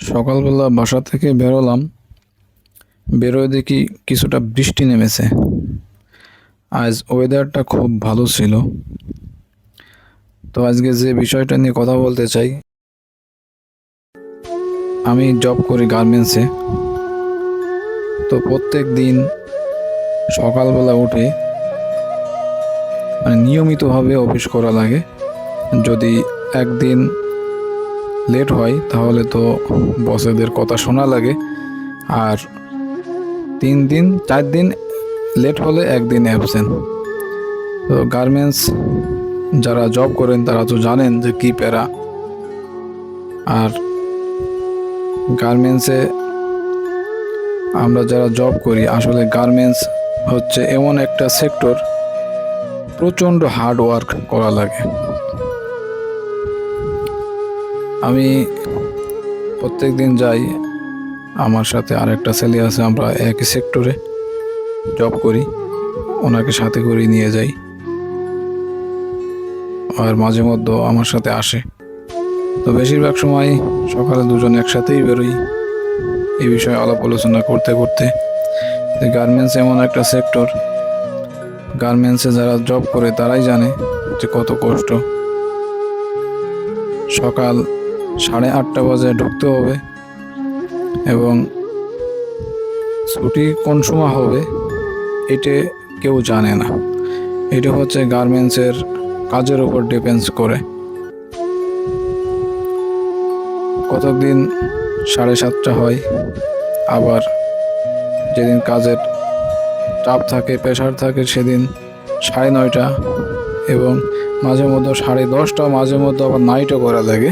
সকালবেলা বাসা থেকে বেরোলাম। বেরোয় দেখি কিছুটা বৃষ্টি নেমেছে। আজ ওয়েদারটা খুব ভালো ছিল। তো আজকে যে বিষয়টা নিয়ে কথা বলতে চাই, আমি জব করি গার্মেন্টসে তো প্রত্যেক দিন সকালবেলা উঠে মানে নিয়মিতভাবে অফিস করা লাগে। যদি একদিন লেট হয়, তাহলে তো বসেদের কথা শোনা লাগে। আর তিন দিন, চার দিন লেট হলে একদিন অ্যাবসেন্ট তো গার্মেন্টস যারা জব করেন, তারা তো জানেন যে কী প্যারা। আর গার্মেন্টসে আমরা যারা জব করি, আসলে গার্মেন্টস হচ্ছে এমন একটা সেক্টর প্রচণ্ড হার্ড ওয়ার্ক করা লাগে। আমি প্রত্যেক দিন যাই। আমার সাথে আরেকটা ছেলে আছে, আমরা একই সেক্টরে জব করি। ওনাকে সাথে করে নিয়ে যাই। আর মাঝে মধ্যে আমার সাথে আসে। তো বেশিরভাগ সময় সকালে দুজন একসাথেই বেরোই। এই বিষয়ে আলাপ আলোচনা করতে করতে। গার্মেন্টস এমন একটা সেক্টর গার্মেন্টসে যারা জব করে, তারাই জানে যে কত কষ্ট। সকাল সাড়ে আটটা বাজে ঢুকতে হবে। এবং ছুটি কোন সময় হবে এটা কেউ জানে না। এটা হচ্ছে গার্মেন্টসের কাজের উপর ডিপেন্ডস করে। কতদিন সাড়ে সাতটা হয়, আবার যেদিন কাজের চাপ থাকে প্রেশার থাকে, সেদিন সাড়ে নয়টা এবং মাঝে মধ্যে সাড়ে দশটা, মাঝে মধ্যে আবার নাইটও করা লাগে।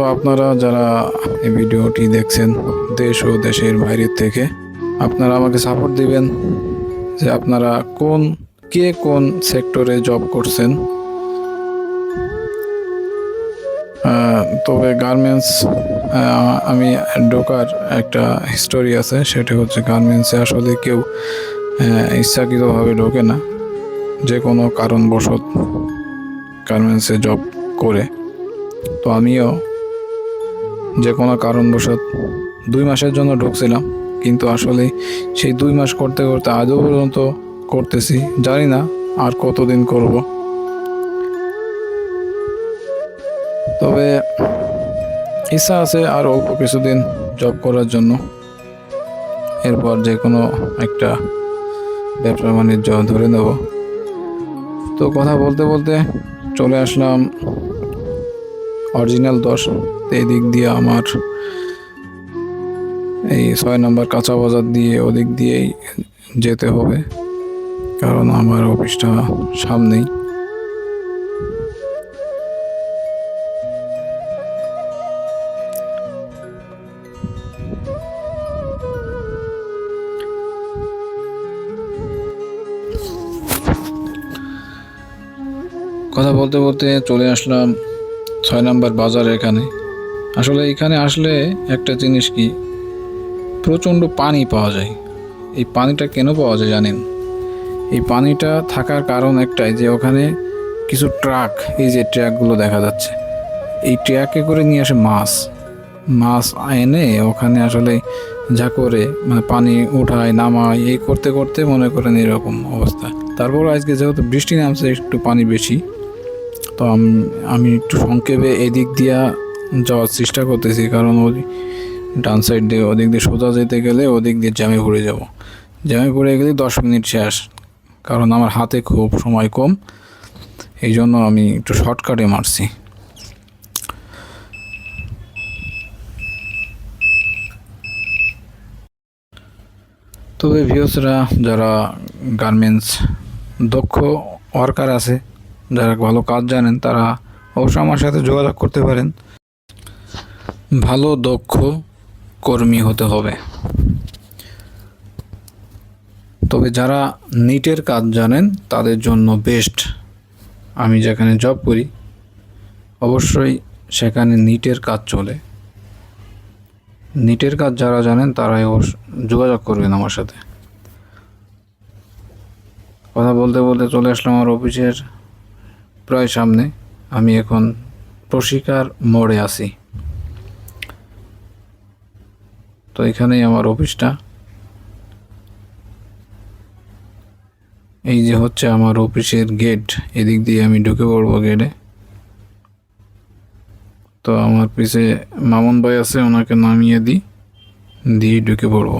তো আপনারা যারা এই ভিডিওটি দেখছেন দেশ ও দেশের বাইরের থেকে, আপনারা আমাকে সাপোর্ট দিবেন যে আপনারা কোন, কে কোন সেক্টরে জব করছেন। তবে গার্মেন্টস আমি ঢোকার একটা হিস্টোরি আছে, সেটা হচ্ছে গার্মেন্টসে আসলে কেউ ইচ্ছাকৃতভাবে ঢোকে না, যে কোনো কারণবশত গার্মেন্টসে জব করে। তো আমিও যে কোনো কারণবশত দুই মাসের জন্য ঢুকছিলাম। কিন্তু আসলে সেই দুই মাস করতে করতে আজও পর্যন্ত করতেছি, জানি না আর কতদিন করব। তবে ইচ্ছা আছে আর অল্প কিছুদিন জব করার জন্য। এরপর যে কোনো একটা ব্যবসা বাণিজ্য ধরে নেব। তো কথা বলতে বলতে চলে আসলাম অরিজিনাল দশ এই দিক দিয়ে আমার এই ছয় নম্বর কাঁচা বাজার দিয়ে ওদিক দিয়েই যেতে হবে, কারণ আমার অফিসটা সামনেই। কথা বলতে বলতে চলে আসলাম ছয় নম্বর বাজার এখানে। আসলে এখানে আসলে একটা জিনিস কি, প্রচণ্ড পানি পাওয়া যায়। এই পানিটা কেন পাওয়া যায় জানেন? এই পানিটা থাকার কারণ একটাই যে ওখানে কিছু ট্রাক, এই যে ট্রাকগুলো দেখা যাচ্ছে, এই ট্রাকে করে নিয়ে আসে মাছ। মাছ এনে ওখানে আসলে যা করে মানে পানি উঠায়, নামায়, এই করতে করতে মনে করেন এরকম অবস্থা। তারপর আজকে যেহেতু বৃষ্টি নামছে, একটু পানি বেশি। তো আম- একটু সংক্ষেপে এদিক দিয়া যাওয়ার চেষ্টা করতেছি, কারণ ওই ডান সাইড দিয়ে ওদিক দিয়ে সোজা যেতে গেলে ওদিক দিয়ে জ্যামে পড়ে যাব। জ্যামে পড়ে গেলে দশ মিনিট শেষ, কারণ আমার হাতে খুব সময় কম, এই জন্য আমি একটু শর্টকাটে মারছি। তবে ভিউসরা যারা গার্মেন্টস দক্ষ ওয়ার্কার আছে যারা ভালো কাজ জানেন, তারা অবশ্যই আমার সাথে যোগাযোগ করতে পারেন। ভালো, দক্ষ কর্মী হতে হবে। তবে যারা নিটের কাজ জানেন, তাদের জন্য বেস্ট আমি যেখানে জব করি, অবশ্যই সেখানে নিটের কাজ চলে। নিটের কাজ যারা জানেন, তারাই যোগাযোগ করবেন আমার সাথে। কথা বলতে বলতে চলে আসলাম আমার অফিসের প্রায় সামনে, আমি এখন প্রশিকার মোড়ে আছি। তো এখানেই আমার অফিসটা। এই যে হচ্ছে আমার অফিসের গেট, এদিক দিয়ে আমি ঢুকে পড়ব গেটে। তো আমার পিছে মামুন ভাই আছে, ওনাকে নামিয়ে দিই, দিয়ে ঢুকে পড়ব।